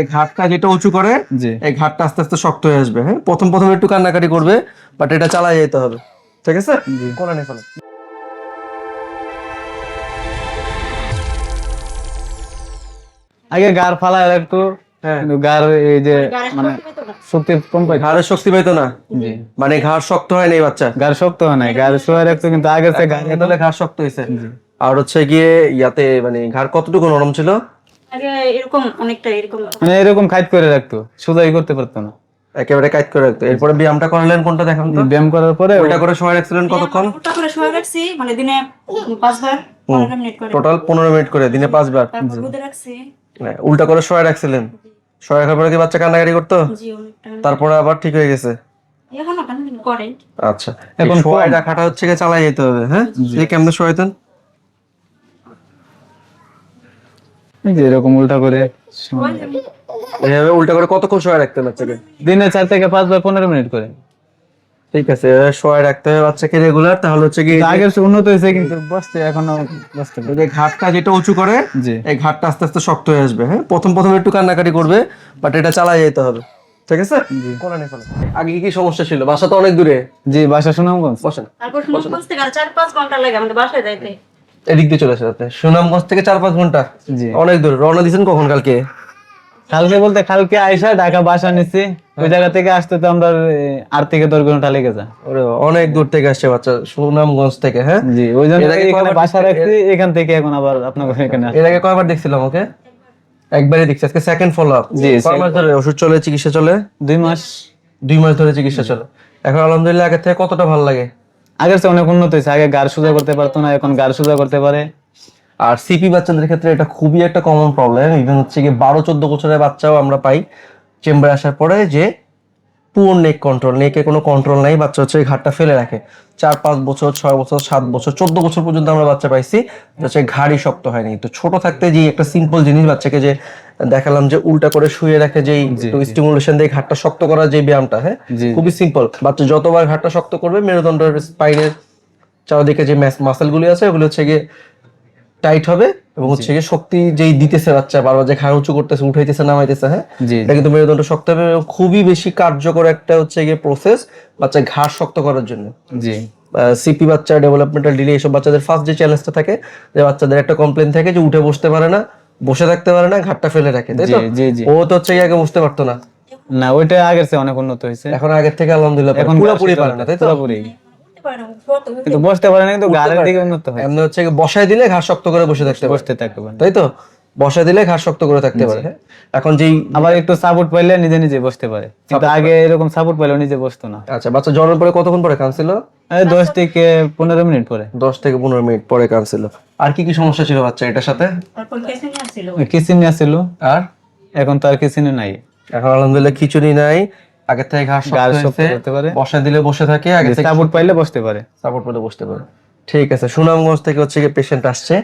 এই ঘাটটা যেটা উঁচু করে এই ঘাটটা আস্তে আস্তে শক্ত হয়ে আসবে হ্যাঁ? প্রথম প্রথম একটু কান্নাকাটি করবে বাট এটা চালাই যেতে হবে ঠিক আছে? করে নে ফেলে। আগে গার ফালায় একটু হ্যাঁ। গার এই যে মানে শক্তি কম পাই ঘাড়ের শক্তি পাইতো না? মানে ঘাড় শক্ত হয় না এই বাচ্চা? গার শক্ত হয় নাই গার শোয়ার একটু কিন্তু আগে সে ঘাড় শক্ত হয়েছে। আর হচ্ছে গিয়ে ইয়াতে মানে ঘাড় কতটুকু নরম ছিল? এরকম অনেকটা এরকম মানে এরকম খাইত করে রাখতো সোজাই করতে পারতো না। একেবারে কাজ করে রাখতো। এরপরে ব্যায়ামটা করালেন কোনটা দেখান তো? ব্যায়াম করার পরে ওটা করে সময় রাখছিলেন কতক্ষণ? ওটা করে শোয়া রাখছি মানে দিনে পাঁচবার পনেরো মিনিট করে। টোটাল পনেরো মিনিট করে দিনে পাঁচবার। রাখছি। হ্যাঁ, উল্টা করে শোয়া রাখছিলেন। শোয়া রাখার পরে কি বাচ্চা কান্নাকাটি করতো? তারপরে আবার ঠিক হয়ে গেছে? আচ্ছা। এখন শোয়াই খাটা হচ্ছে গিয়ে চালাই যেতে হবে হ্যাঁ? এই কেমনে শোয়াইতেন? এই যে এরকম উল্টা করে এইভাবে উল্টা করে কতক্ষণ শোয়া রাখতেন বাচ্চাকে? দিনে চার থেকে পাঁচবার পনেরো মিনিট করে। ঠিক আছে এভাবে শোয়া রাখতে হবে বাচ্চাকে রেগুলার তাহলে হচ্ছে কি চেয়ে উন্নত হয়েছে কিন্তু বসতে এখনও বসতে যে ঘাটটা যেটা উঁচু করে এই ঘাটটা আস্তে আস্তে শক্ত হয়ে আসবে হ্যাঁ? প্রথম প্রথম একটু কান্নাকাটি করবে বাট এটা চালাই যেতে হবে। ঠিক আছে। আগে কি কি সমস্যা ছিল? বাসা তো অনেক দূরে। জি বাসা সুনামগঞ্জ। বসেন। তারপর থেকে চার পাঁচ ঘণ্টা লাগে আমাদের বাসায় যাইতে। এদিক দিয়ে চলে আসে সুনামগঞ্জ থেকে চার পাঁচ ঘণ্টা। জি। অনেক দূর। রওনা দিয়েছেন কখন কালকে? কালকে বলতে কালকে আইসা ঢাকা বাসা নিচ্ছি ওই জায়গা থেকে আসতে তো আমরা আট থেকে দশ ঘণ্টা লেগে যায়। ওরে অনেক দূর থেকে আসছে বাচ্চা সুনামগঞ্জ থেকে হ্যাঁ? জি ওই জন্য এখানে বাসা রাখছি এখান থেকে এখন আবার আপনার এখানে। এর আগে কয়বার দেখছিলাম ওকে? একবারই দেখছি আজকে সেকেন্ড ফলো আপ জি, কয় মাস ধরে ওষুধ চলে চিকিৎসা চলে? দুই মাস। দুই মাস ধরে চিকিৎসা চলে। এখন আলহামদুলিল্লাহ আগের থেকে কতটা ভালো লাগে? আগের চেয়ে অনেক উন্নত হয়েছে। আগে গার সোজা করতে পারতো না, এখন গার সোজা করতে পারে। আর সিপি বাচ্চাদের ক্ষেত্রে এটা খুবই একটা কমন প্রবলেম ইভেন হচ্ছে গিয়ে বারো চোদ্দ বছরের বাচ্চাও আমরা পাই। চেম্বারে আসার পরে যে পুয়ার নেক কন্ট্রোল নেকে কোনো কন্ট্রোল নাই বাচ্চা হচ্ছে ঘাটটা ফেলে রাখে। চার পাঁচ বছর ছয় বছর সাত বছর চোদ্দ বছর পর্যন্ত আমরা বাচ্চা পাইছি যে হচ্ছে ঘাড়ি শক্ত হয়নি। তো ছোট থাকতে যে একটা সিম্পল জিনিস বাচ্চাকে যে দেখালাম যে উল্টা করে শুয়ে রাখে যেই স্টিমুলেশন দিয়ে ঘাটটা শক্ত করার যে ব্যায়ামটা হ্যাঁ? খুবই সিম্পল বাচ্চা যতবার ঘাটটা শক্ত করবে মেরুদণ্ডের স্পাইনের চারিদিকে যে মাসেলগুলি আছে ওগুলো হচ্ছে গিয়ে টাইট হবে এবং হচ্ছে শক্তি যেই দিতেছে বাচ্চা বারবার যে ঘাড় উঁচু করতেছে উঠাইতেছে নামাইতেছে হ্যাঁ? এটা কিন্তু মেরুদণ্ড শক্ত হবে এবং খুবই বেশি কার্যকর একটা হচ্ছে গিয়ে প্রসেস বাচ্চা ঘাড় শক্ত করার জন্য। জি। সিপি বাচ্চা ডেভেলপমেন্টাল ডিলে এইসব বাচ্চাদের ফার্স্ট যে চ্যালেঞ্জটা থাকে যে বাচ্চাদের একটা কমপ্লেন থাকে যে উঠে বসতে পারে না বসে থাকতে পারে না ঘাটটা ফেলে রাখে তাই তো? ও তো হচ্ছে আগে বুঝতে পারতো না। না ওইটা আগের চেয়ে অনেক উন্নত হয়েছে। এখন আগের থেকে আলহামদুলিল্লাহ পুরোপুরি পারে না তাই তো? পুরোপুরি। কিন্তু বসতে পারে না কিন্তু গাড়ির দিকে উন্নত হয় এমনি হচ্ছে বসায় দিলে ঘাড় শক্ত করে বসে থাকতে বসতে থাকতে পারে। তাই তো? বসায় দিলে ঘাড় শক্ত করে থাকতে পারে? এখন যেই আবার একটু সাপোর্ট পাইলে নিজে নিজে বসতে পারে। কিন্তু আগে এরকম সাপোর্ট পাইলে নিজে বসতো না। আচ্ছা বাচ্চা জন্মের পরে কতক্ষণ পরে কাঁদছিল? দশ থেকে পনেরো মিনিট পরে। দশ থেকে পনেরো মিনিট পরে কাঁদছিল। আর কি কি সমস্যা ছিল বাচ্চা এটার সাথে? আসছিল। আসছিল। আর? এখন তো আর কিসিনে নাই। এখন আলহামদুলিল্লাহ খিচুড়ি নাই। আগে থেকে ঘাস শক্ত পারে। বসায় দিলে বসে থাকে আগে থেকে সাপোর্ট পাইলে বসতে পারে। সাপোর্ট পেলে বসতে পারে। ঠিক আছে সুনামগঞ্জ থেকে হচ্ছে পেশেন্ট আসছে।